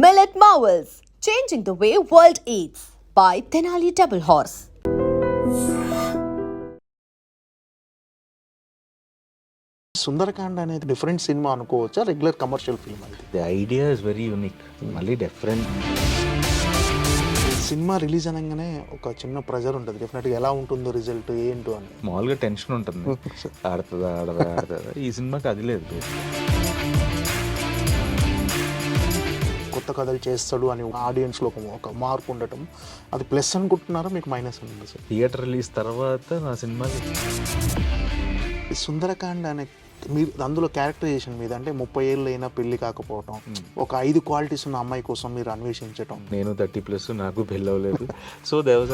Millet Marvels, changing the way world eats by Tenali Double Horse. Sundarakanda అనేది different cinema అనుకోవచ్చా? Regular commercial film అది? The idea is very unique మళ్ళీ different cinema release అనగానే ఒక చిన్న pressure ఉంటుంది. డెఫినెట్గా ఎలా ఉంటుందో రిజల్ట్ ఏంటో అని. మామూలుగా టెన్షన్ ఉంటుంది. ఆడుతుందా ఆడదా ఆడుతుందా ఈ సినిమాకి అది లేదు. కొత్త కథలు చేస్తాడు అని ఆడియన్స్లో ఒక ఒక మార్పు ఉండటం. అది ప్లస్ అనుకుంటున్నారా? మీకు మైనస్ ఉంది సార్ థియేటర్ రిలీజ్ తర్వాత నా సినిమాకి ఈ సుందరకాండ అనే మీరు అందులో క్యారెక్టరైజేషన్ మీద అంటే ముప్పై ఏళ్ళు అయినా పెళ్ళి కాకపోవటం ఒక ఐదు క్వాలిటీస్ ఉన్న అమ్మాయి కోసం మీరు అన్వేషించటం. నేను థర్టీ ప్లస్ నాకు పెళ్ళి అవ్వలేదు సో దేవస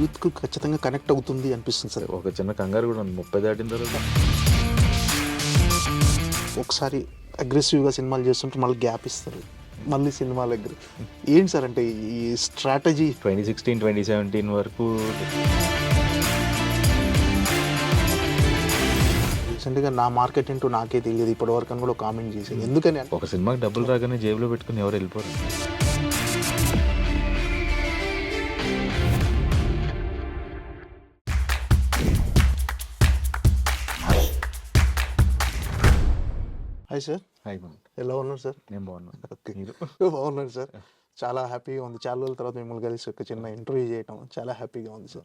యూత్కు ఖచ్చితంగా కనెక్ట్ అవుతుంది అనిపిస్తుంది సార్ ఒక చిన్న కంగారు కూడా ఉంది. ముప్పై దాటిన తర్వాత ఒకసారి అగ్రెసివ్గా సినిమాలు చేస్తుంటే మళ్ళీ గ్యాప్ ఇస్తారు. మళ్ళీ సినిమాల దగ్గర ఏంటి సార్ అంటే ఈ strategy twenty sixteen twenty seventeen వరకు రీసెంట్గా నా మార్కెట్ ఏంటో నాకే తెలియదు. ఇప్పటివరకు అని కూడా కామెంట్ చేసేది ఎందుకని ఒక సినిమాకి డబ్బులు రాగానే జేబులో పెట్టుకుని ఎవరు వెళ్ళిపోరు. Hi sir. హాయ్ ఎలా ఉన్నారు సార్? నేను బాగున్నాను. ఓకే. మీరు? బాగున్నారు సార్. చాలా హ్యాపీగా ఉంది. చాలా రోజుల తర్వాత మిమ్మల్ని కలిసి ఒక చిన్న ఇంటర్వ్యూ చేయడం చాలా హ్యాపీగా ఉంది సార్.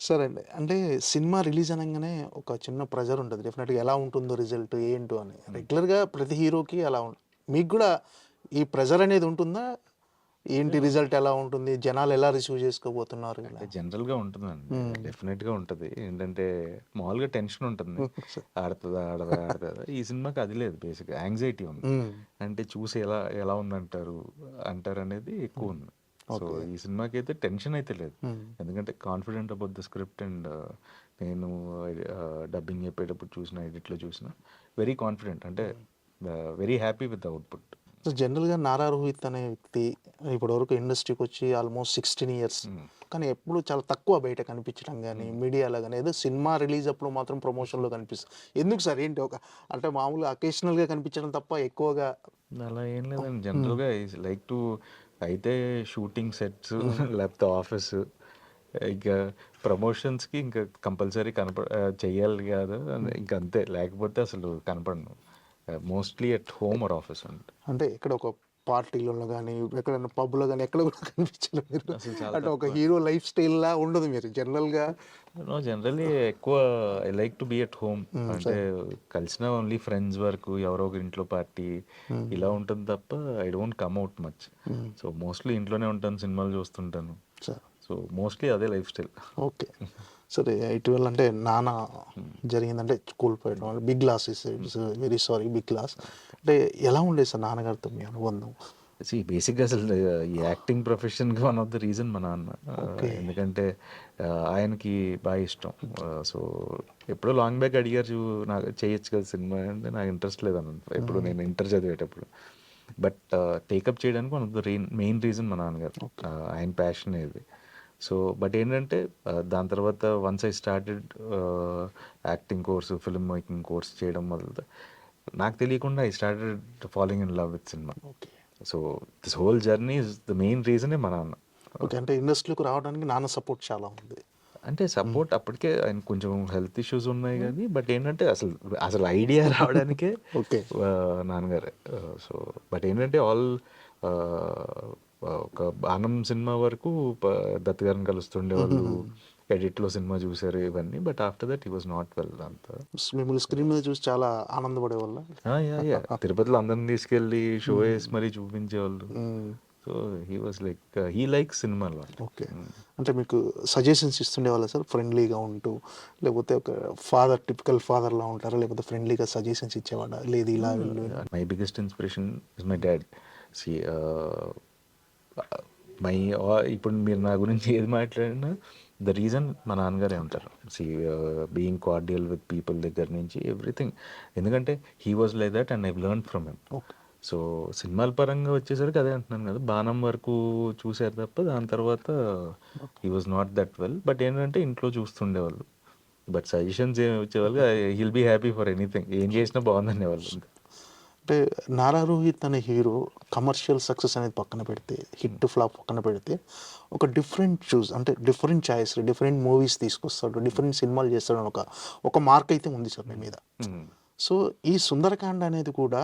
సరే అండి అంటే సినిమా రిలీజ్ అనగానే ఒక చిన్న ప్రెజర్ ఉంటుంది. డెఫినెట్గా ఎలా ఉంటుందో రిజల్ట్ ఏంటో అని. రెగ్యులర్గా ప్రతి హీరోకి అలా ఉంటుంది మీకు కూడా ఈ ప్రెజర్ అనేది ఉంటుందా? ఏంటి రిజల్ట్ ఎలా ఉంటుంది? జనాలు ఎలా రిసీవ్ చేసుకోబోతున్నారు ఇలా? జనరల్గా ఉంటుందండి. డెఫినెట్గా ఉంటుంది. ఏంటంటే మామూలుగా టెన్షన్ ఉంటుంది. ఆడుతుందా ఆడదా ఆడుతుందా. ఈ సినిమాకి అది లేదు బేసిక్ యాంగ్జైటీ ఉంది. మ్మ్. అంటే చూసి ఎలా ఎలా ఉందంటారు? అంటారు అనేది ఎక్కువ ఉంది. సో ఈ సినిమాకి అయితే టెన్షన్ అయితే లేదు. ఎందుకంటే confident about the script and నేను డబ్బింగ్ చెప్పేటప్పుడు చూసిన ఎడిట్లో చూసిన. వెరీ కాన్ఫిడెంట్ అంటే very happy with the output so జనరల్గా నారా రోహిత్ అనే వ్యక్తి ఇప్పటివరకు ఇండస్ట్రీకి వచ్చి ఆల్మోస్ట్ సిక్స్టీన్ ఇయర్స్. కానీ ఎప్పుడు చాలా తక్కువ బయట కనిపించడం కానీ మీడియాలో కానీ ఏదో సినిమా రిలీజ్ అప్పుడు మాత్రం ప్రమోషన్లో కనిపిస్తుంది. ఎందుకు సార్? ఏంటి ఒక అంటే మామూలుగా అకేషనల్గా కనిపించడం తప్ప ఎక్కువగా అలా ఏం లేదండి. జనరల్గా లైక్ టు అయితే షూటింగ్ సెట్స్ లేకపోతే ఆఫీస్ ఇంకా ప్రమోషన్స్కి ఇంకా కంపల్సరీ కనప ఆ, చెయ్యాలి కాదు. ఇంకా అంతే లేకపోతే అసలు కనపడను. Mostly at home or office అంటే అంటే ఎక్కడ ఒక పార్టీలలో కానీ ఎక్కడైనా పబ్లో కానీ ఎక్కడ కూడా కనిపించలేదు మీరు. అంటే ఒక హీరో లైఫ్ స్టైల్ లా ఉండదు మీరు జనరల్గా. నో జనరలీ ఎక్కువ I like to be at home అంటే కలిసిన ఓన్లీ ఫ్రెండ్స్ వరకు ఎవరో ఒక ఇంట్లో పార్టీ ఇలా ఉంటుంది తప్ప I don't come out much so mostly ఇంట్లోనే ఉంటాను సినిమాలు చూస్తుంటాను. సార్ సో మోస్ట్లీ అదే లైఫ్ స్టైల్. ఓకే. సరే ఇటీవల అంటే నాన్న జరిగిందంటే కోల్పోయడం big loss is it's very sorry big loss. అంటే ఎలా ఉండేది సార్ నాన్నగారితో మీ అనుబంధం? సి బేసిక్గా అసలు ఈ యాక్టింగ్ ప్రొఫెషన్కి వన్ ఆఫ్ ద రీజన్ మా నాన్న. ఎందుకంటే ఆయనకి బాగా ఇష్టం. సో ఎప్పుడో లాంగ్ బ్యాక్ అడిగారు "చూ, నాకు చేయొచ్చు కదా సినిమా అంటే నాకు ఇంట్రెస్ట్ లేదన్న ఎప్పుడు నేను ఇంటర్ చదివేటప్పుడు. బట్ టేకప్ చేయడానికి one of the main reason మా నాన్నగారు. ఆయన ప్యాషన్ ఇది. సో బట్ ఏంటంటే దాని తర్వాత once I started acting course film making course చేయడం మొదలు నాకు తెలియకుండా I started falling in love with cinema. Okay. So this whole journey is the main రీజనే మా నాన్న. ఓకే అంటే ఇండస్ట్రీకి రావడానికి నాన్న సపోర్ట్ చాలా ఉంది. అంటే సపోర్ట్ అప్పటికే ఆయన కొంచెం హెల్త్ ఇష్యూస్ ఉన్నాయి కానీ బట్ ఏంటంటే అసలు అసలు ఐడియా రావడానికే ఓకే. నాన్నగారే. సో బట్ ఏంటంటే ఆల్ ఒక బాణం సినిమా వరకు దత్ గారిని కలుస్తుండే వాళ్ళు ఎడిట్లో సినిమా చూసారు ఇవన్నీ but after that he was not well అంతా మిమ్మల్ని స్క్రీన్ మీద చూసి చాలా ఆనందపడే యా. తిరుపతిలో అందరిని తీసుకెళ్ళి షో వేసి మరీ చూపించేవాళ్ళు. So he was like he like cinema okay. అంటే మీకు సజెషన్స్ ఇస్తుండే వాళ్ళ సార్? ఫ్రెండ్లీగా ఉంటూ లేకపోతే ఒక ఫాదర్ టిపికల్ ఫాదర్ లా ఉంటారా? లేకపోతే ఫ్రెండ్లీగా సజెషన్స్ ఇచ్చేవాడా? లేదు ఇలా వెళ్ళు. My biggest inspiration is my dad. See my ఇప్పుడు మీరు నా గురించి ఏది మాట్లాడినా ద రీజన్ మా నాన్నగారే ఉంటారు. See being cordial with people దగ్గర నుంచి ఎవ్రీథింగ్. ఎందుకంటే he was like that and I learn from him so సినిమాల పరంగా వచ్చేసరికి అదే అంటున్నాను కదా బాణం వరకు చూశారు తప్ప దాని తర్వాత he was not that well but ఏంటంటే ఇంట్లో చూస్తుండేవాళ్ళు. బట్ సజెషన్స్ ఏమి వచ్చేవాళ్ళు he'll be happy for anything ఏం చేసినా బాగుందనేవాళ్ళు అంటే నారా రోహిత్ అనే హీరో కమర్షియల్ సక్సెస్ అనేది పక్కన పెడితే హిట్ ఫ్లాప్ పక్కన పెడితే ఒక డిఫరెంట్ చూస్ అంటే డిఫరెంట్ చాయిస్ డిఫరెంట్ మూవీస్ తీసుకొస్తాడు డిఫరెంట్ సినిమాలు చేస్తాడు అని ఒక ఒక మార్క్ అయితే ఉంది సార్ మీ మీద. సో ఈ సుందరకాండ అనేది కూడా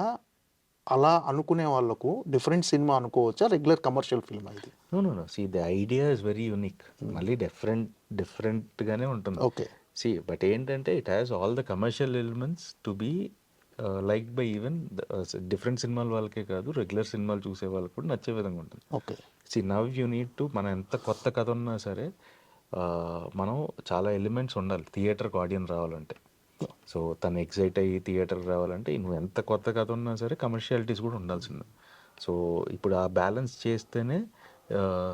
అలా అనుకునే వాళ్ళకు డిఫరెంట్ సినిమా అనుకోవచ్చా? రెగ్యులర్ కమర్షియల్ ఫిల్మ్ ఇది? No no no. See the idea is very unique మళ్ళీ డిఫరెంట్ డిఫరెంట్గానే ఉంటుంది. ఓకే. సి బట్ ఏంటంటే it has all the commercial elements to be like by even different సినిమాల వాళ్ళకే కాదు రెగ్యులర్ సినిమాలు చూసే వాళ్ళకి కూడా నచ్చే విధంగా ఉంటుంది. Okay. See now you need to మన ఎంత కొత్త కథ ఉన్నా సరే మనం చాలా ఎలిమెంట్స్ ఉండాలి. థియేటర్కి ఆడియన్స్ రావాలంటే. సో తను ఎగ్జైట్ అయ్యి థియేటర్కి రావాలంటే నువ్వు ఎంత కొత్త కథ ఉన్నా సరే కమర్షియాలిటీస్ కూడా ఉండాల్సిందే. సో ఇప్పుడు ఆ బ్యాలెన్స్ చేస్తేనే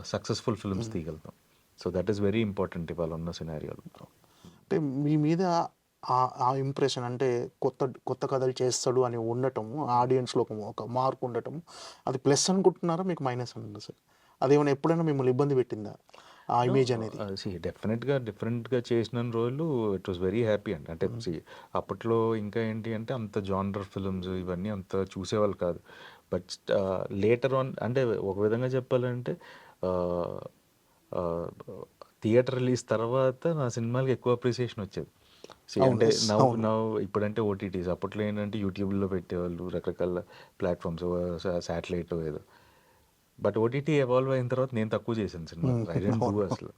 successful films తీయగలుగుతాం. So that is very important ఇవాళ ఉన్న సినారియోలో అంటే మీ మీద ఆ- ఇంప్రెషన్ అంటే కొత్త కొత్త కథలు చేస్తాడు అని ఉండటం ఆడియన్స్లో ఒక ఒక మార్క్ ఉండటం అది ప్లస్ అనుకుంటున్నారా మీకు మైనస్ అనుకుంటుంది సార్? అదేమైనా ఎప్పుడైనా మిమ్మల్ని ఇబ్బంది పెట్టిందా ఆ ఇమేజ్ అనేది? సి డెఫినెట్గా డిఫరెంట్గా చేసిన రోజులు ఇట్ వాస్ వెరీ హ్యాపీ అండి. అంటే see, అప్పట్లో ఇంకా ఏంటి అంటే అంత జానర్ ఫిల్మ్స్ ఇవన్నీ అంత చూసేవాళ్ళు కాదు. బట్ లేటర్ ఆన్ అంటే ఒక విధంగా చెప్పాలంటే థియేటర్ రిలీజ్ తర్వాత నా సినిమాలకి ఎక్కువ అప్రిసియేషన్ వచ్చేది. అంటే నవ్వు నవ్వు ఇప్పుడంటే ఓటీటీస్ అప్పట్లో ఏంటంటే యూట్యూబ్లో పెట్టేవాళ్ళు రకరకాల ప్లాట్ఫామ్స్ శాటిలైట్ ఏదో. బట్ ఓటీటీ ఎవాల్వ్ అయిన తర్వాత నేను తక్కువ చేశాను సినిమా. ఐ డెంట్ డూ అసలు.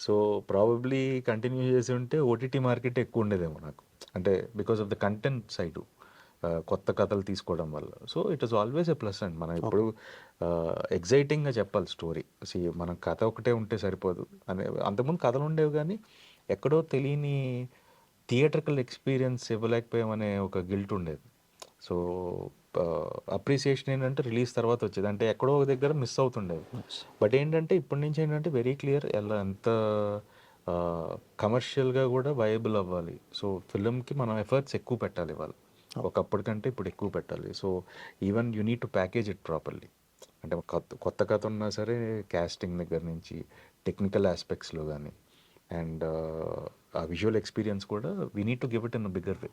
సో ప్రాబబ్లీ కంటిన్యూ చేసి ఉంటే ఓటీటీ మార్కెట్ ఎక్కువ ఉండేదేమో నాకు. అంటే because of the content side కొత్త కథలు తీసుకోవడం వల్ల. So it is always a plus and. మనం ఇప్పుడు ఎగ్జైటింగ్గా చెప్పాలి స్టోరీ సి మనం కథ ఒకటే ఉంటే సరిపోదు. అనే అంతకుముందు కథలు ఉండేవి కానీ ఎక్కడో తెలియని థియేటర్కల్ ఎక్స్పీరియన్స్ ఇవ్వలేకపోయామనే ఒక గిల్ట్ ఉండేది. సో అప్రిసియేషన్ ఏంటంటే రిలీజ్ తర్వాత వచ్చేది. అంటే ఎక్కడో ఒక దగ్గర మిస్ అవుతుండేది. బట్ ఏంటంటే ఇప్పటి నుంచి ఏంటంటే వెరీ క్లియర్ ఎలా ఎంత కమర్షియల్గా కూడా వయబుల్ అవ్వాలి. సో ఫిల్మ్కి మనం ఎఫర్ట్స్ ఎక్కువ పెట్టాలి వాళ్ళు ఒకప్పటికంటే ఇప్పుడు ఎక్కువ పెట్టాలి. So even you need to package it properly. అంటే కొత్త కొత్త కథ ఉన్నా సరే కాస్టింగ్ దగ్గర నుంచి టెక్నికల్ ఆస్పెక్ట్స్లో కానీ అండ్ ఆ విజువల్ ఎక్స్పీరియన్స్ కూడా we need to give it in bigger way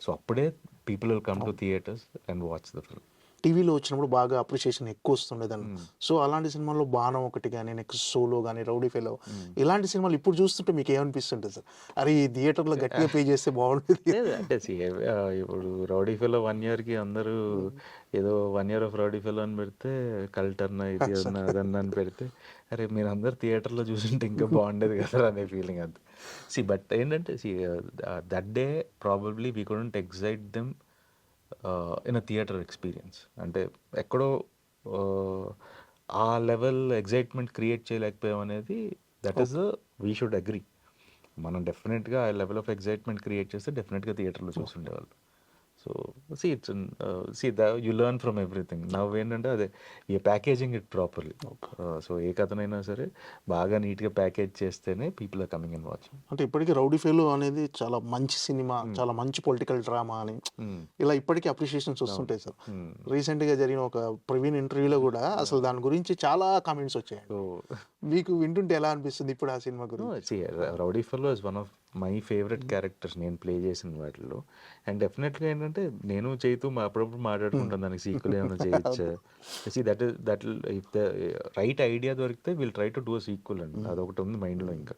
so అప్పుడే people will come to theatres and watch the film టీవీలో వచ్చినప్పుడు బాగా అప్రిషియేషన్ ఎక్కువ వస్తుండేదాన్ని. సో అలాంటి సినిమాల్లో బాణం ఒకటి కానీ నెక్స్ట్ సోలో కానీ రౌడీ ఫెలో ఇలాంటి సినిమాలు ఇప్పుడు చూస్తుంటే మీకు ఏమనిపిస్తుంటుంది సార్? అరే ఈ థియేటర్లో గట్టిగా పే చేస్తే బాగుంటుంది అంటే ఇప్పుడు రౌడీ ఫెలో వన్ ఇయర్కి అందరూ ఏదో one year of Rowdy Fellow అని పెడితే కల్టర్న ఇది అన్న అదన్న అని పెడితే అరే మీరు అందరు థియేటర్లో చూసింటే ఇంకా బాగుండేది కదా అనే ఫీలింగ్ అంతే. సి బట్ ఏంటంటే see that day probably we couldn't excite them in a theatre experience అంటే ఎక్కడో uh, ఆ లెవెల్ ఎగ్జైట్మెంట్ క్రియేట్ చేయలేకపోయాం అనేది that is we should agree మనం డెఫినెట్గా ఆ లెవెల్ ఆఫ్ ఎగ్జైట్మెంట్ క్రియేట్ చేస్తే డెఫినెట్గా థియేటర్లో చూస్తుండేవాళ్ళు so see it's see the you learn from everything నవ్వు ఏంటంటే అదే ఈ ప్యాకేజింగ్ ఇట్ ప్రాపర్లీ సో ఏ కథనైనా సరే బాగా నీట్గా ప్యాకేజ్ చేస్తేనే people are coming and watching అంటే ఇప్పటికీ రౌడీ ఫెలో అనేది చాలా మంచి సినిమా చాలా మంచి పొలిటికల్ డ్రామా అని ఇలా ఇప్పటికీ అప్రిషియేషన్స్ వస్తుంటాయి సార్. రీసెంట్గా జరిగిన ఒక ప్రవీణ్ ఇంటర్వ్యూలో కూడా అసలు దాని గురించి చాలా కామెంట్స్ వచ్చాయండి. సో మీకు వింటుంటే ఎలా అనిపిస్తుంది ఇప్పుడు ఆ సినిమా గురించి? Rowdy Fellow is one of my favourite characters నేను ప్లే చేసిన వాటిలో అండ్ డెఫినెట్గా ఏంటంటే నేను చేతూ మా అప్పుడప్పుడు మాట్లాడుకుంటాను దానికి సీక్వెల్ ఏమైనా చేయొచ్చా? See that is that if the right idea దొరికితే will try to do sequel అండి. అదొకటి ఉంది మైండ్లో ఇంకా.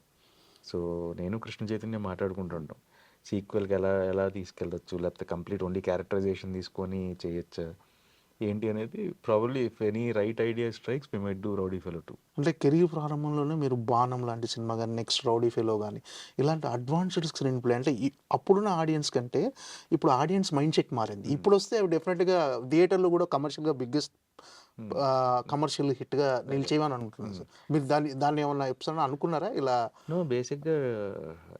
సో నేను కృష్ణ చైతన్య మాట్లాడుకుంటుంటాం. సీక్వెల్కి ఎలా ఎలా తీసుకెళ్ళచ్చు? లేకపోతే కంప్లీట్ ఓన్లీ క్యారెక్టరైజేషన్ తీసుకొని చేయొచ్చా? ఏంటి అనేది probably if any right idea strikes we might do Rowdy Fellow too అంటే కెరీర్ ప్రారంభంలోనే మీరు బాణం లాంటి సినిమా కానీ నెక్స్ట్ రౌడీ ఫెలో కానీ ఇలాంటి అడ్వాన్స్డ్ స్క్రీన్ ప్లే అంటే అప్పుడున్న ఆడియన్స్ కంటే ఇప్పుడు ఆడియన్స్ మైండ్ సెట్ మారింది ఇప్పుడు వస్తే అవి డెఫినెట్గా థియేటర్లో కూడా కమర్షియల్గా బిగ్గెస్ట్ కమర్షియల్ హిట్గా నిలిచేవని అనుకుంటున్నాను సార్. మీరు దాన్ని దాన్ని ఏమన్నా ఎపిసోడ్ అనుకున్నారా? ఇలా నో బేసిక్గా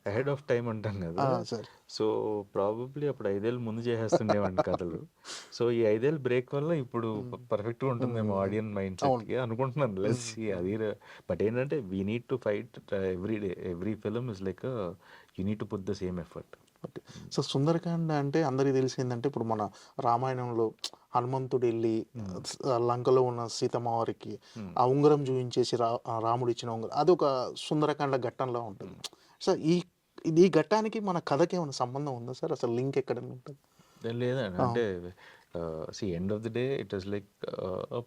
అహెడ్ ఆఫ్ టైం అంటాం కదా. సార్. సో ప్రాబబ్లీ అప్పుడు ఐదేళ్ళు ముందు చేసేస్తుండేవండి కథలు. సో ఈ ఐదేళ్ళు బ్రేక్ వల్ల ఇప్పుడు పర్ఫెక్ట్గా ఉంటుందేమో ఆడియన్ మైండ్ సెట్కి అనుకుంటున్నాను. లెస్ అది బట్ ఏంటంటే we need to fight every day every film is like you need to put the same effort so Sundarakanda అంటే అందరికీ తెలిసిందంటే ఇప్పుడు మన రామాయణంలో హనుమంతుడు వెళ్ళి లంకలో ఉన్న సీతమ్మ వారికి ఆ ఉంగరం చూపించేసి రా రాముడు ఇచ్చిన ఉంగరం. అది ఒక సుందరకాండ ఘట్టంలో ఉంటుంది. సో ఈ ఈ ఘట్టానికి మన కథకి ఏమైనా సంబంధం ఉందా సార్? అసలు లింక్ ఎక్కడ ఉంటుంది లేదండి. అంటే see end of the day it is like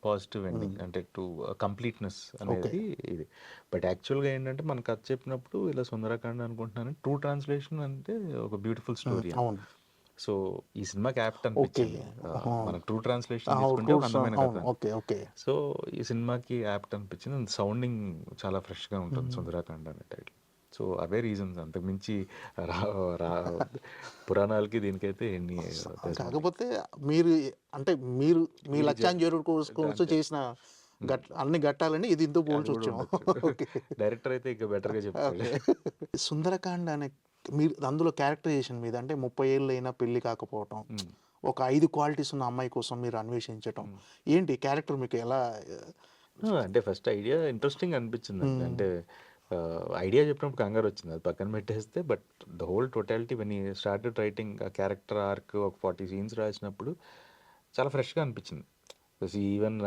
positive ending అంటే టు కంప్లీట్నెస్ అనేది ఇది. బట్ యాక్చువల్గా ఏంటంటే మన కథ చెప్పినప్పుడు ఇలా సుందరకాండ అనుకుంటున్నాను. ట్రూ ట్రాన్స్లేషన్ అంటే ఒక బ్యూటిఫుల్ స్టోరీ అవును. సో ఈ సినిమా క్యాప్ట్ అనిపించింది. మనకు ట్రూ ట్రాన్స్లేషన్ తీసుకుంటే ఒక అందమైన కథ. సో ఈ సినిమాకి యాప్ట్ అనిపించింది సౌండింగ్ చాలా ఫ్రెష్గా ఉంటుంది సుందరాకాండ అనే టైటిల్ సో అవే రీజన్స్ అంతకుమించి రా రా పురాణాలకి దీనికైతే ఎన్ని కాకపోతే మీరు అంటే మీరు మీ లక్ష్యాన్ని కోర్సు చేసిన గట్ అన్ని గట్టాలని ఇది ఇందుకు పోల్చి వచ్చాము డైరెక్టర్ అయితే ఇంకా బెటర్గా చెప్తాడు సుందరకాండ అనే మీరు అందులో క్యారెక్టరైజేషన్ మీద అంటే ముప్పై ఏళ్ళు అయినా పెళ్ళి కాకపోవటం ఒక ఐదు క్వాలిటీస్ ఉన్న అమ్మాయి కోసం మీరు అన్వేషించటం ఏంటి క్యారెక్టర్ మీకు ఎలా అంటే ఫస్ట్ ఐడియా ఇంట్రెస్టింగ్ అనిపించింది. అంటే ఐడియా చెప్పినప్పుడు కంగారు వచ్చింది. అది పక్కన పెట్టేస్తే but the whole totality when started writing ఆ క్యారెక్టర్ ఆర్క్ ఒక ఫార్టీ సీన్స్ రాసినప్పుడు చాలా ఫ్రెష్గా అనిపించింది. ఈవెన్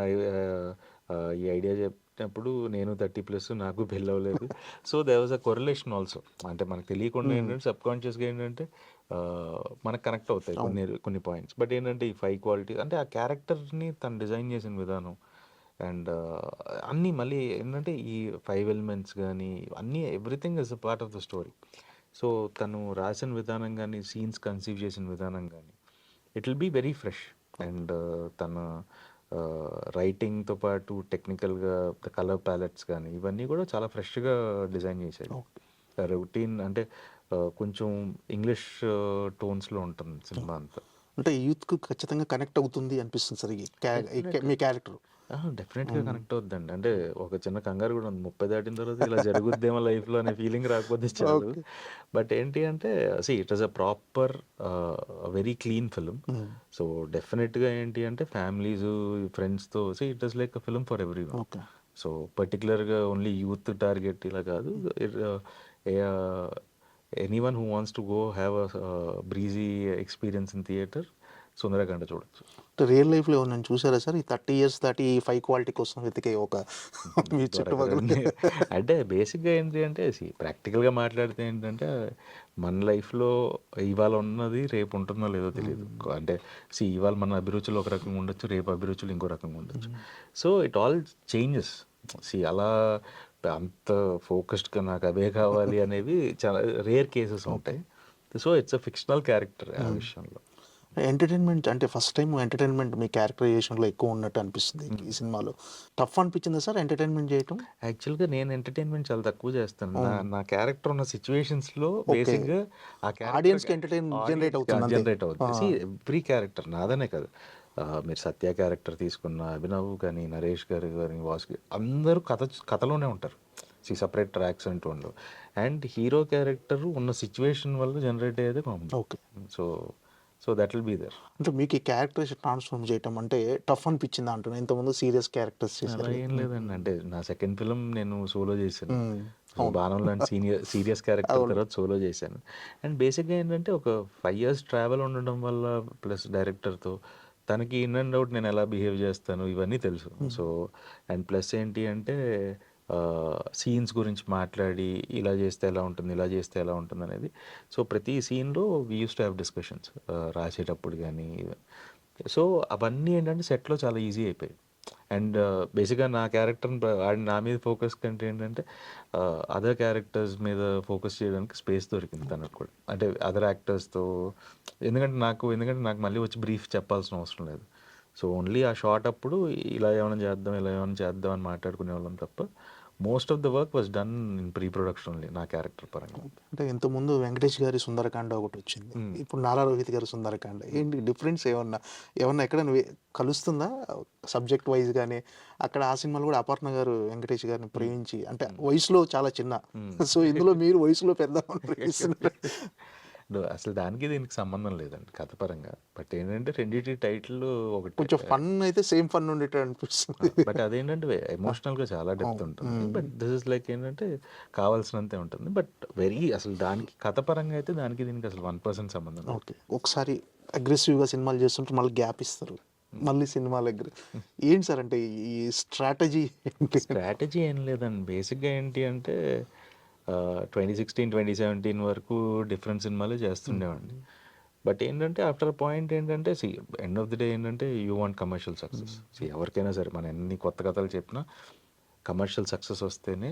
ఈ ఐడియా చెప్పినప్పుడు నేను థర్టీ ప్లస్ నాకు పెళ్ళి అవ్వలేదు. So there was a correlation also అంటే మనకు తెలియకుండా ఏంటంటే సబ్ కాన్షియస్గా ఏంటంటే మనకు కనెక్ట్ అవుతాయి కొన్ని కొన్ని పాయింట్స్ బట్ ఏంటంటే ఈ ఫైవ్ క్వాలిటీ అంటే ఆ క్యారెక్టర్ని తను డిజైన్ చేసిన విధానం. అండ్ అన్నీ మళ్ళీ ఏంటంటే ఈ ఫైవ్ ఎలిమెంట్స్ కానీ అన్నీ everything is a part of the story so తను రాసిన విధానం కానీ సీన్స్ కన్సీవ్ చేసిన విధానం కానీ it will be very fresh and తన రైటింగ్తో పాటు టెక్నికల్గా కలర్ ప్యాలెట్స్ కానీ ఇవన్నీ కూడా చాలా ఫ్రెష్గా డిజైన్ చేశారు. రొటీన్ అంటే కొంచెం ఇంగ్లీష్ టోన్స్లో ఉంటుంది సినిమా అంతా. అంటే యూత్కు ఖచ్చితంగా కనెక్ట్ అవుతుంది అనిపిస్తుంది సార్ మీ క్యారెక్టర్. డెఫినెట్గా కనెక్ట్ అవుద్దండి. అంటే ఒక చిన్న కంగారు కూడా ఉంది. ముప్పై దాటిన తర్వాత ఇలా జరుగుద్దేమో లైఫ్లో అనే ఫీలింగ్ రాకపోతే చాలు. బట్ ఏంటి అంటే see it is a proper very clean film so డెఫినెట్గా ఏంటి అంటే ఫ్యామిలీస్ ఫ్రెండ్స్తో see it is like a film for everyone so పర్టికులర్గా ఓన్లీ యూత్ టార్గెట్ ఇలా కాదు. Anyone who wants to go have a breezy experience in theatre Sundarakanda చూడొచ్చు. Real లైఫ్లో ఎవరైనా చూసారా సార్? ఈ థర్టీ ఇయర్స్ ఈ ఫైవ్ క్వాలిటీ కోసం వెతికే ఒక మీ చుట్టుపక్కల అంటే బేసిక్గా ఏంటి అంటే ప్రాక్టికల్గా మాట్లాడితే ఏంటంటే మన లైఫ్లో ఇవాళ ఉన్నది రేపు ఉంటుందో లేదో తెలియదు. అంటే సి ఇవాళ మన అభిరుచులు ఒక రకంగా ఉండొచ్చు రేపు అభిరుచులు ఇంకో రకంగా ఉండొచ్చు. So it all changes see అలా అంత ఫోకస్డ్గా నాకు అవే కావాలి అనేవి చాలా రేర్ కేసెస్ ఉంటాయి. So it's a fictional character ఆ విషయంలో. ఎంటర్టైన్మెంట్ అంటే ఫస్ట్ టైం ఎంటర్టైన్మెంట్ మీ క్యారెక్టరైజేషన్లో ఎక్కువ ఉన్నట్టు అనిపిస్తుంది ఈ సినిమాలో. టఫ్ అనిపించిందా సార్ ఎంటర్టైన్మెంట్ చేయటం? యాక్చువల్గా నేను ఎంటర్టైన్మెంట్ చాలా తక్కువ చేస్తాను. నా క్యారెక్టర్ ఉన్న సిచ్యువేషన్స్లో బేసిక్గా ఆ Audience కి entertain generate అవుతుంది. జనరేట్ అవుతుంది ఎవ్రీ క్యారెక్టర్ నాదనే కాదు. మీరు సత్య క్యారెక్టర్ తీసుకున్న అభినవ్ కానీ నరేష్ గారు కానీ వాసు అందరూ కథ కథలోనే ఉంటారు. సి సపరేట్ ట్రాక్స్ అంటూ ఉండవు. అండ్ హీరో క్యారెక్టర్ ఉన్న సిచ్యువేషన్ వల్ల generate అయ్యేదే common okay so so that will be there అంటే మీకు ఈ క్యారెక్టర్స్ ట్రాన్స్ఫార్మ్ చేయటం అంటే టఫ్ అనిపించింది అంటున్నా? ఇంతకుముందు సీరియస్ క్యారెక్టర్స్ చేశారు. ఏం లేదండి. అంటే నా సెకండ్ ఫిలిం నేను సోలో చేశాను. సో బాణం లాంటి సీనియర్ సీరియస్ క్యారెక్టర్ తర్వాత సోలో చేశాను. అండ్ బేసిక్గా ఏంటంటే ఒక ఫైవ్ ఇయర్స్ ట్రావెల్ ఉండడం వల్ల ప్లస్ డైరెక్టర్తో తనకి ఇన్ అండ్ అవుట్ నేను ఎలా బిహేవ్ చేస్తాను ఇవన్నీ తెలుసు. సో అండ్ ప్లస్ ఏంటి అంటే సీన్స్ గురించి మాట్లాడి ఇలా చేస్తే ఎలా ఉంటుంది ఇలా చేస్తే ఎలా ఉంటుంది అనేది. సో ప్రతి సీన్లో we use to have discussions రాసేటప్పుడు కానీ సో అవన్నీ ఏంటంటే సెట్లో చాలా ఈజీ అయిపోయాయి. అండ్ బేసిక్గా నా క్యారెక్టర్ నా మీద ఫోకస్ కంటే ఏంటంటే అదర్ క్యారెక్టర్స్ మీద ఫోకస్ చేయడానికి స్పేస్ దొరికింది తనకు కూడా. అంటే అదర్ యాక్టర్స్తో ఎందుకంటే నాకు ఎందుకంటే నాకు మళ్ళీ వచ్చి బ్రీఫ్ చెప్పాల్సిన అవసరం లేదు. సో ఓన్లీ ఆ షార్ట్ అప్పుడు ఇలా ఏమైనా చేద్దాం ఇలా ఏమైనా చేద్దాం అని మాట్లాడుకునే వాళ్ళం తప్ప most of the work was done in pre production only నా క్యారెక్టర్ పరంగా. అంటే ఇంతకుముందు వెంకటేష్ గారి సుందరకాండ ఒకటి వచ్చింది. ఇప్పుడు నారా రోహిత్ గారి సుందరకాండ. ఏంటి డిఫరెన్స్ ఏమన్నా? ఏమన్నా ఎక్కడ కలుస్తుందా? సబ్జెక్ట్ వైజ్ కానీ అక్కడ ఆ సినిమాలో కూడా అపర్ణ గారు వెంకటేష్ గారిని ప్రేమించి అంటే వయసులో చాలా చిన్న. సో ఇందులో మీరు వయసులో పెద్ద ప్రేమిస్తున్నారు అసలు దానికి దీనికి సంబంధం లేదండి కథ పరంగా బట్ ఏంటంటే రెండింటి టైటిల్ ఒకటి కొంచెం ఫన్ అయితే సేమ్ ఫన్ ఉండేటట్టు అనిపిస్తుంది. బట్ అదేంటంటే ఎమోషనల్గా చాలా డెప్త్ ఉంటుంది. బట్ దిస్ ఇస్ లైక్ ఏంటంటే కావాల్సినంతే ఉంటుంది. బట్ వెరీ అసలు దానికి కథ పరంగా అయితే దానికి దీనికి అసలు వన్ పర్సెంట్ సంబంధం. ఓకే. ఒకసారి అగ్రెసివ్గా సినిమాలు చేస్తుంటే మళ్ళీ గ్యాప్ ఇస్తారు. మళ్ళీ సినిమాల దగ్గర ఏంటి సార్ అంటే ఈ స్ట్రాటజీ స్ట్రాటజీ ఏం లేదండి. బేసిక్గా ఏంటి అంటే ట్వంటీ సిక్స్టీన్ ట్వంటీ సెవెంటీన్ వరకు డిఫరెంట్ సినిమాలు చేస్తుండేవాడిని. బట్ ఏంటంటే ఆఫ్టర్ పాయింట్ ఏంటంటే see end of the day ఏంటంటే you want commercial success see ఎవరికైనా సరే మనం ఎన్ని కొత్త కథలు చెప్పినా కమర్షియల్ సక్సెస్ వస్తేనే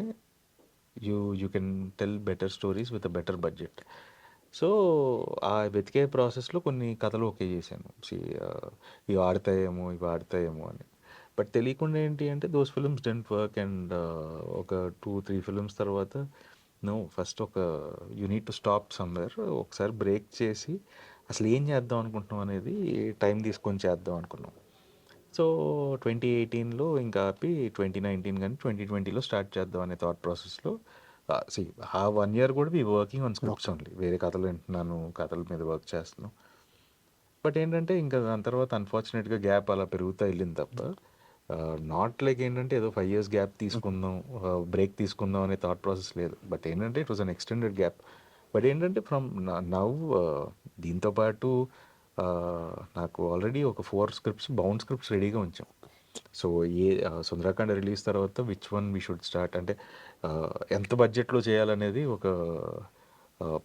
you you can tell better stories with a better budget so ఆ వెతికే ప్రాసెస్లో కొన్ని కథలు ఓకే చేశాను. సి ఇవి ఆడతాయేమో ఇవి ఆడతాయేమో అని. బట్ తెలియకుండా ఏంటి అంటే those films didn't work and ఒక టూ త్రీ ఫిల్మ్స్ తర్వాత నో ఫస్ట్ ఒక you need to stop somewhere ఒకసారి బ్రేక్ చేసి అసలు ఏం చేద్దాం అనుకుంటున్నాం అనేది టైం తీసుకొని చేద్దాం అనుకున్నాం. సో ట్వంటీ ఎయిటీన్లో ఇంకా ఆపి ట్వంటీ నైన్టీన్ కానీ ట్వంటీ ట్వంటీలో స్టార్ట్ చేద్దాం అనే థాట్ ప్రాసెస్లో సి ఆ వన్ ఇయర్ కూడా we working on scripts only. వేరే కథలు వింటున్నాను కథల మీద వర్క్ చేస్తున్నాను బట్ ఏంటంటే ఇంకా దాని తర్వాత అన్ఫార్చునేట్గా గ్యాప్ అలా పెరుగుతూ వెళ్ళింది తప్ప Uh, నాట్ లైక్ ఏంటంటే ఏదో ఫైవ్ ఇయర్స్ గ్యాప్ తీసుకుందాం uh, బ్రేక్ తీసుకుందాం అనే థాట్ ప్రాసెస్ లేదు. బట్ ఏంటంటే it was an extended gap but ఏంటంటే ఫ్రమ్ నవ్ uh, దీంతో పాటు నాకు ఆల్రెడీ ఒక ఫోర్ స్క్రిప్ట్స్ బౌండ్ స్క్రిప్ట్స్ రెడీగా ఉంచాం. సో ఏ సుందరకాండ రిలీజ్ తర్వాత which one we should start అంటే ఎంత బడ్జెట్లో చేయాలనేది ఒక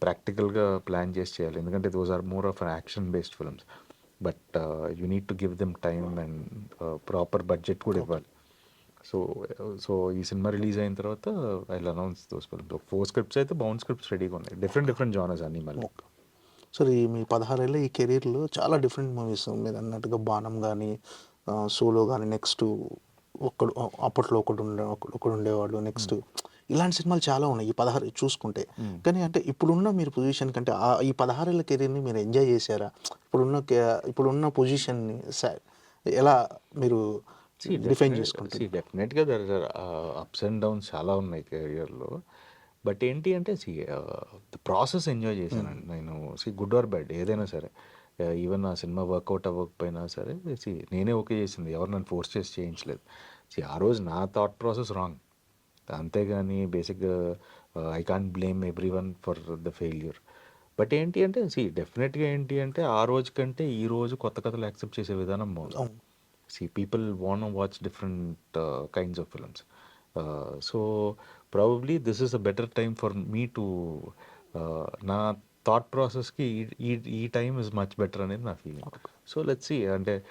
ప్రాక్టికల్గా ప్లాన్ చేసి చేయాలి. ఎందుకంటే those are more of action based films but you need to give them time and proper budget కూడా ఇవ్వాలి. సో సో ఈ సినిమా రిలీజ్ అయిన తర్వాత I announce those films four scripts అయితే బౌండ్ స్క్రిప్ట్స్ రెడీగా ఉన్నాయి. డిఫరెంట్ డిఫరెంట్ జానర్స్ అన్ని మళ్ళీ. సార్ ఈ మీ పదహారేళ్ళ ఈ కెరీర్లో చాలా డిఫరెంట్ మూవీస్ మీరు అన్నట్టుగా బాణం కానీ సోలో కానీ నెక్స్ట్ ఒక్కడు అప్పట్లో ఒకడు ఉండే ఒకడు ఒకడు ఉండేవాడు. నెక్స్ట్ ఇలాంటి సినిమాలు చాలా ఉన్నాయి ఈ పదహారు చూసుకుంటే. కానీ అంటే ఇప్పుడున్న మీరు పొజిషన్ కంటే ఆ ఈ పదహారేళ్ళ కెరీర్ని మీరు ఎంజాయ్ చేశారా? ఇప్పుడున్న ఇప్పుడున్న పొజిషన్ని ఎలా మీరు డిఫైన్ చేసుకుంటారు? డెఫినెట్గా దర్ అప్స్ అండ్ డౌన్స్ చాలా ఉన్నాయి కెరియర్లో బట్ ఏంటి అంటే సి ద ప్రాసెస్ ఎంజాయ్ చేశానండి నేను. సి గుడ్ ఆర్ బ్యాడ్ ఏదైనా సరే. ఈవెన్ ఆ సినిమా వర్కౌట్ అవ్వకపోయినా సరే సి నేనే ఓకే చేసింది. ఎవరు నన్ను ఫోర్స్ చేసి చేయించలేదు. సి ఆ రోజు నా థాట్ ప్రాసెస్ రాంగ్ అంతేగాని బేసిక్గా I can't blame everyone for the failure but ఏంటి అంటే సి డెఫినెట్గా ఏంటి అంటే ఆ రోజు కంటే ఈ రోజు కొత్త కథలు యాక్సెప్ట్ చేసే విధానం watch different uh, kinds of films. Uh, so probably this is a better time for me to uh, నా థాట్ ప్రాసెస్కి ఈ ఈ టైమ్ ఇస్ మచ్ బెటర్ అనేది నా ఫీలింగ్ సో లెట్స్ సి అంటే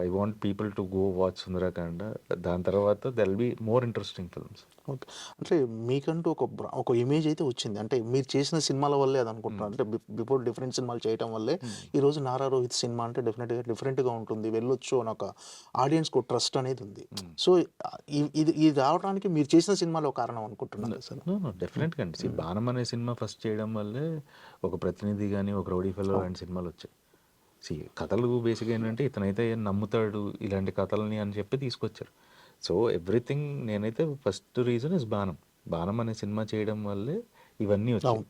I want people to go watch Sundarakanda దాని తర్వాత there'll be more interesting films okay అంటే మీకంటూ ఒక ఒక ఇమేజ్ అయితే వచ్చింది. అంటే మీరు చేసిన సినిమాల వల్లే అది అనుకుంటున్నాను. అంటే బిఫోర్ డిఫరెంట్ సినిమాలు చేయటం వల్లే ఈ రోజు నారా రోహిత్ సినిమా అంటే డెఫినెట్గా డిఫరెంట్గా ఉంటుంది. వెళ్ళొచ్చు అని ఒక ఆడియన్స్కి ట్రస్ట్ అనేది ఉంది. సో ఇ- ఇది ఇది రావడానికి మీరు చేసిన సినిమాలో ఒక కారణం అనుకుంటున్నాను సార్? డెఫినెట్గా అండి. బాణం అనే సినిమా ఫస్ట్ చేయడం వల్లే ఒక ప్రతినిధి కానీ ఒక రౌడీ ఫెలో లాంటి సినిమాలు వచ్చాయి. సి కథలు బేసిక్గా ఏంటంటే ఇతనైతే నమ్ముతాడు ఇలాంటి కథలని అని చెప్పి తీసుకొచ్చారు. సో ఎవ్రీథింగ్ నేనైతే first reason is Baanam. Baanam అనే సినిమా చేయడం వల్లే ఇవన్నీ వచ్చాయి.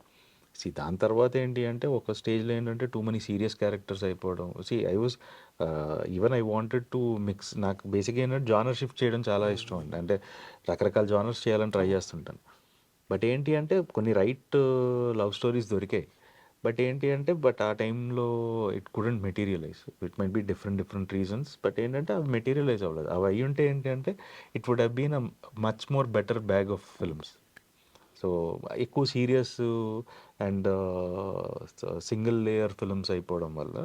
సి దాని తర్వాత ఏంటి అంటే ఒక స్టేజ్లో ఏంటంటే టూ మనీ సీరియస్ క్యారెక్టర్స్ అయిపోవడం. See I was even I wanted to mix నాకు బేసిక్గా ఏంటంటే జానర్ షిఫ్ట్ చేయడం చాలా ఇష్టం అండి. అంటే రకరకాల జానర్స్ చేయాలని ట్రై చేస్తుంటాను. బట్ ఏంటి అంటే కొన్ని రైట్ లవ్ స్టోరీస్ దొరికాయి. బట్ ఏంటి అంటే బట్ ఆ టైంలో it couldn't materialize. It might be different different reasons. But ఏంటంటే అవి మెటీరియలైజ్ అవ్వలేదు. అవి అయ్యి ఉంటే ఏంటి అంటే it would have been a much more better bag of films. So ఎక్కువ serious and single layer films అయిపోవడం వల్ల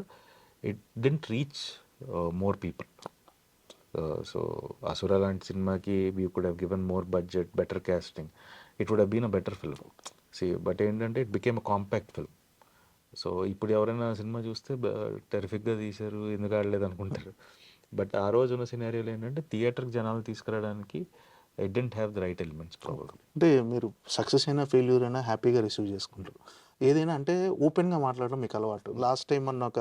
it didn't reach more people. So Asura లాంటి సినిమాకి we could have given more budget better casting. It would have been a better film. See but ఏంటంటే it became a compact film. So ఇప్పుడు ఎవరైనా cinema చూస్తే టెరిఫిక్గా తీశారు ఎందుకు ఆడలేదు అనుకుంటారు. బట్ ఆ రోజు ఉన్న సినారియోలో ఏంటంటే థియేటర్కి జనాలు తీసుకురావడానికి I didn't have the right elements problem అంటే మీరు సక్సెస్ అయినా ఫెయిల్యూర్ అయినా హ్యాపీగా రిసీవ్ చేసుకుంటారు. ఏదైనా అంటే ఓపెన్గా మాట్లాడడం మీకు అలవాటు. లాస్ట్ టైం అన్న ఒక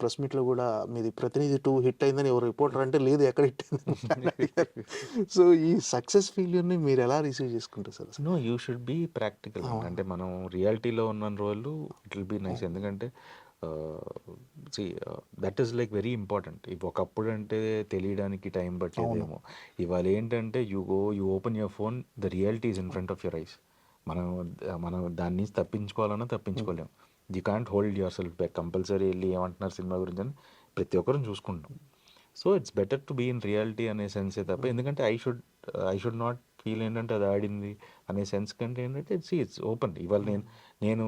ప్రెస్ మీట్లో కూడా మీది ప్రతినిధి టూ హిట్ అయిందని ఎవరు రిపోర్టర్ అంటే లేదు ఎక్కడ హిట్ అయిందని సో ఈ సక్సెస్ ఫెయిల్యూర్ని మీరు ఎలా రిసీవ్ చేసుకుంటారు sir no you should be practical. అంటే మనం రియాలిటీలో ఉన్న రోజులు ఇట్ విల్ బీ నైస్. ఎందుకంటే see that is like very important. ఇవి ఒకప్పుడు అంటే తెలియడానికి టైం పట్టేదేమో. ఇవాళ ఏంటంటే you go you open your phone the reality is in front of your eyes. మనం మనం దాని నుంచి తప్పించుకోవాలన్నా తప్పించుకోలేం. You can't hold yourself back compulsory వెళ్ళి ఏమంటున్నారు సినిమా గురించి అని ప్రతి ఒక్కరం చూసుకుంటాం. So it's better to be in reality అనే సెన్సే తప్ప ఎందుకంటే I should I should not feel ఏంటంటే అది ఆడింది అనే సెన్స్ కంటే ఏంటంటే ఇట్స్ ఇట్స్ ఓపెన్ ఇవాళ నేను నేను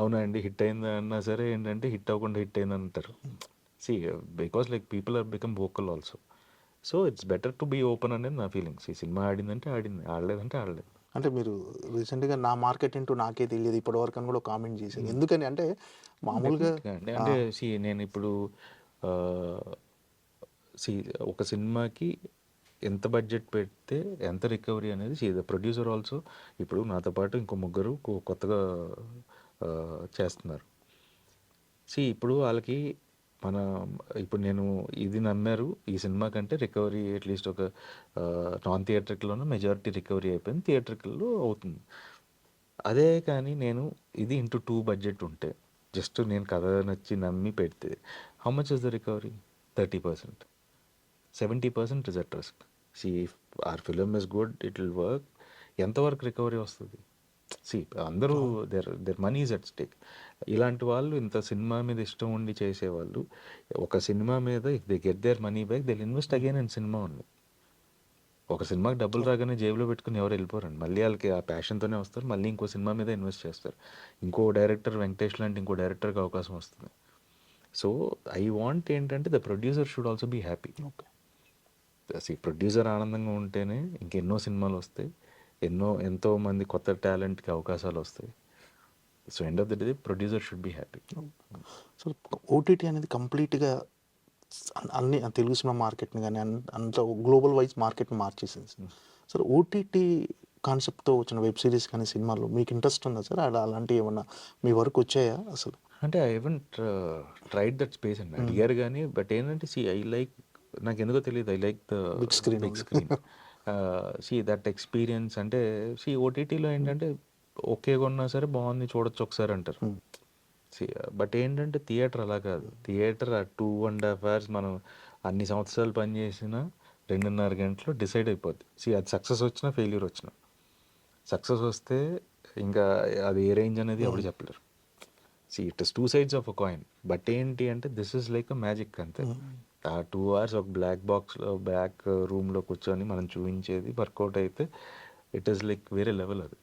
అవునా అండి హిట్ అయిందా అన్నా సరే ఏంటంటే హిట్ అవ్వకుండా హిట్ అయింది అంటారు. See because like people are become vocal also so it's better to be open అనేది నా ఫీలింగ్స్ ఈ సినిమా ఆడిందంటే ఆడింది ఆడలేదంటే ఆడలేదు. అంటే మీరు రీసెంట్గా నా మార్కెట్ ఏంటో నాకే తెలియదు. ఇప్పటి వరకు అని కూడా కామెంట్ చేశారు. ఎందుకని అంటే మామూలుగా అంటే సి నేను ఇప్పుడు సి ఒక సినిమాకి ఎంత బడ్జెట్ పెడితే ఎంత రికవరీ అనేది సి ద ప్రొడ్యూసర్ ఆల్సో ఇప్పుడు నాతో పాటు ఇంకో ముగ్గురు కొత్తగా చేస్తున్నారు. సి ఇప్పుడు వాళ్ళకి మన ఇప్పుడు నేను ఇది నమ్మారు ఈ సినిమా కంటే రికవరీ అట్లీస్ట్ ఒక నాన్ థియేట్రికల్లోనే మెజారిటీ రికవరీ అయిపోయింది థియేట్రికల్లో అవుతుంది. అదే కానీ నేను ఇది ఇంటూ టూ బడ్జెట్ ఉంటే జస్ట్ నేను కథ నచ్చి నమ్మి పెడితే how much is the recovery? Thirty percent. Seventy percent is at risk. See are film is good it will work ఎంతవరకు రికవరీ వస్తుంది? సి అందరూ their their money is at stake ఇలాంటి వాళ్ళు ఇంత సినిమా మీద ఇష్టం ఉండి చేసేవాళ్ళు. ఒక సినిమా మీద if they get their money back they invest again in cinema ఉంది ఒక సినిమాకి డబ్బులు రాగానే జేబులో పెట్టుకుని ఎవరు వెళ్ళిపోరండి. మళ్ళీ వాళ్ళకి ఆ ప్యాషన్తోనే వస్తారు. మళ్ళీ ఇంకో సినిమా మీద ఇన్వెస్ట్ చేస్తారు. ఇంకో డైరెక్టర్ వెంకటేష్ లాంటి ఇంకో డైరెక్టర్కి అవకాశం వస్తుంది. సో ఐ వాంట్ ఏంటంటే the producer should also be happy అసలు ప్రొడ్యూసర్ ఆనందంగా ఉంటేనే ఇంకెన్నో సినిమాలు వస్తాయి. ఎన్నో ఎంతో మంది కొత్త టాలెంట్కి అవకాశాలు వస్తాయి. So end of the day producer should be happy so OTT అనేది కంప్లీట్గా అన్ని తెలుగు సినిమా మార్కెట్ని కానీ అంత గ్లోబల్ వైజ్ మార్కెట్ని మార్చేసింది. సార్ ఓటీటీ కాన్సెప్ట్తో వచ్చిన వెబ్ సిరీస్ కానీ సినిమాలు మీకు ఇంట్రెస్ట్ ఉందా సార్? అలా అలాంటివి ఏమన్నా మీ వరకు వచ్చాయా అసలు? అంటే I haven't tried that space అండి. అడిగారు కానీ బట్ ఏంటంటే సి ఐ లైక్ నాకు ఎందుకో తెలియదు I like the Big screen. Big screen see that experience అంటే సి ఓటీటీలో ఏంటంటే ఓకే కొన్నా సరే బాగుంది చూడొచ్చు ఒకసారి అంటారు. సి బట్ ఏంటంటే థియేటర్ అలా కాదు. థియేటర్ ఆ టూ అండ్ హాఫ్ అవర్స్ మనం అన్ని సంవత్సరాలు పనిచేసిన రెండున్నర గంటలు డిసైడ్ అయిపోద్ది. సి అది సక్సెస్ వచ్చినా ఫెయిల్యూర్ వచ్చినా. సక్సెస్ వస్తే ఇంకా అది ఏ రేంజ్ అనేది ఎవరు చెప్పలేరు. See it is two sides of a coin. But ఏంటి అంటే this is like a magic అంతే. ఆ టూ అవర్స్ ఒక బ్లాక్ బాక్స్లో బ్లాక్ రూమ్లో కూర్చొని మనం చూపించేది వర్కౌట్ అయితే ఇట్ ఈస్ లైక్ వేరే లెవెల్ అది.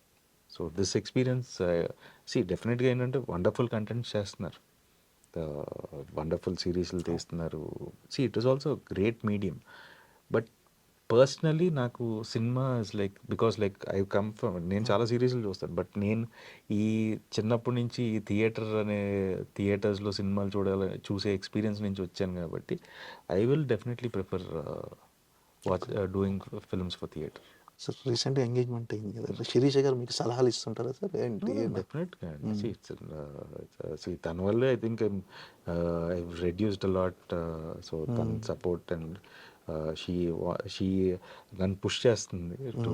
సో దిస్ ఎక్స్పీరియన్స్ సి డెఫినెట్గా ఏంటంటే వండర్ఫుల్ కంటెంట్ చేస్తున్నారు. వండర్ఫుల్ సిరీస్లు తీస్తున్నారు. See it is also great medium. But personally నాకు cinema is like because like I come from నేను చాలా సిరీస్లు చూస్తాను. బట్ నేను ఈ చిన్నప్పటి నుంచి ఈ థియేటర్ అనే థియేటర్స్లో సినిమాలు చూడాలి చూసే ఎక్స్పీరియన్స్ నుంచి వచ్చాను కాబట్టి I will definitely prefer watch doing films for theatre. Sir రీసెంట్గా ఎంగేజ్మెంట్ అయింది కదా. శిరీష గారు మీకు సలహాలు ఇస్తుంటారా సార్? ఏంటి డెఫినెట్గా సి తన వల్లే I think I reduced a lot so తన సపోర్ట్ అండ్ షీ షీ నన్ను పుష్ చేస్తుంది to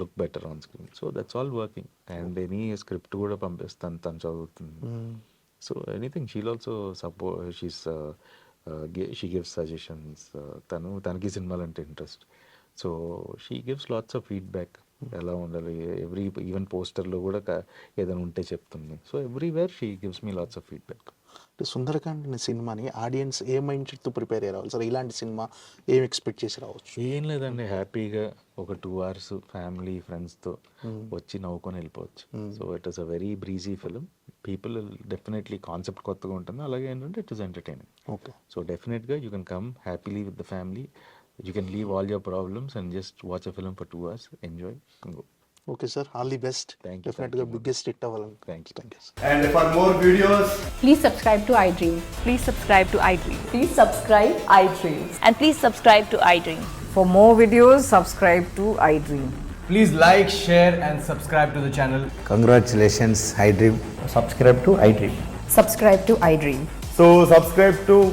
look better on screen so that's all working and any script కూడా పంపిస్తాను తను చదువుతుంది. So anything she'll also support she's she gives suggestions తను తనకి సినిమాలు అంటే interest so she gives lots of feedback ఎలా ఉండాలి? ఎవ్రీ ఈవెన్ పోస్టర్లో కూడా ఏదైనా ఉంటే చెప్తుంది. So everywhere she gives me lots of feedback అంటే సుందరకాండ్ అనే సినిమాని ఆడియన్స్ ఏ మైండ్ సెట్తో ప్రిపేర్ అయ్యి రావాలి సార్ ఇలాంటి సినిమా ఏం ఎక్స్పెక్ట్ చేసి రావచ్చు? ఏం లేదండి. హ్యాపీగా ఒక టూ అవర్స్ ఫ్యామిలీ ఫ్రెండ్స్తో వచ్చి నవ్వుకొని వెళ్ళిపోవచ్చు. So it is a very breezy film people definitely concept కొత్తగా ఉంటుంది. అలాగే ఏంటంటే it is entertaining okay so డెఫినెట్గా you can come happily with the family you can leave all your problems and just watch a film for two hours, enjoy, go. Okay, sir. All the best. Thank you. Definitely the biggest hit of all. Thank you. Thank you. And for more videos, please subscribe to iDream. Please subscribe to iDream. Please subscribe iDream. And please subscribe to iDream. For more videos, subscribe to iDream. Please like, share, and subscribe to the channel. Congratulations, iDream. Subscribe to iDream. Subscribe to iDream. So subscribe to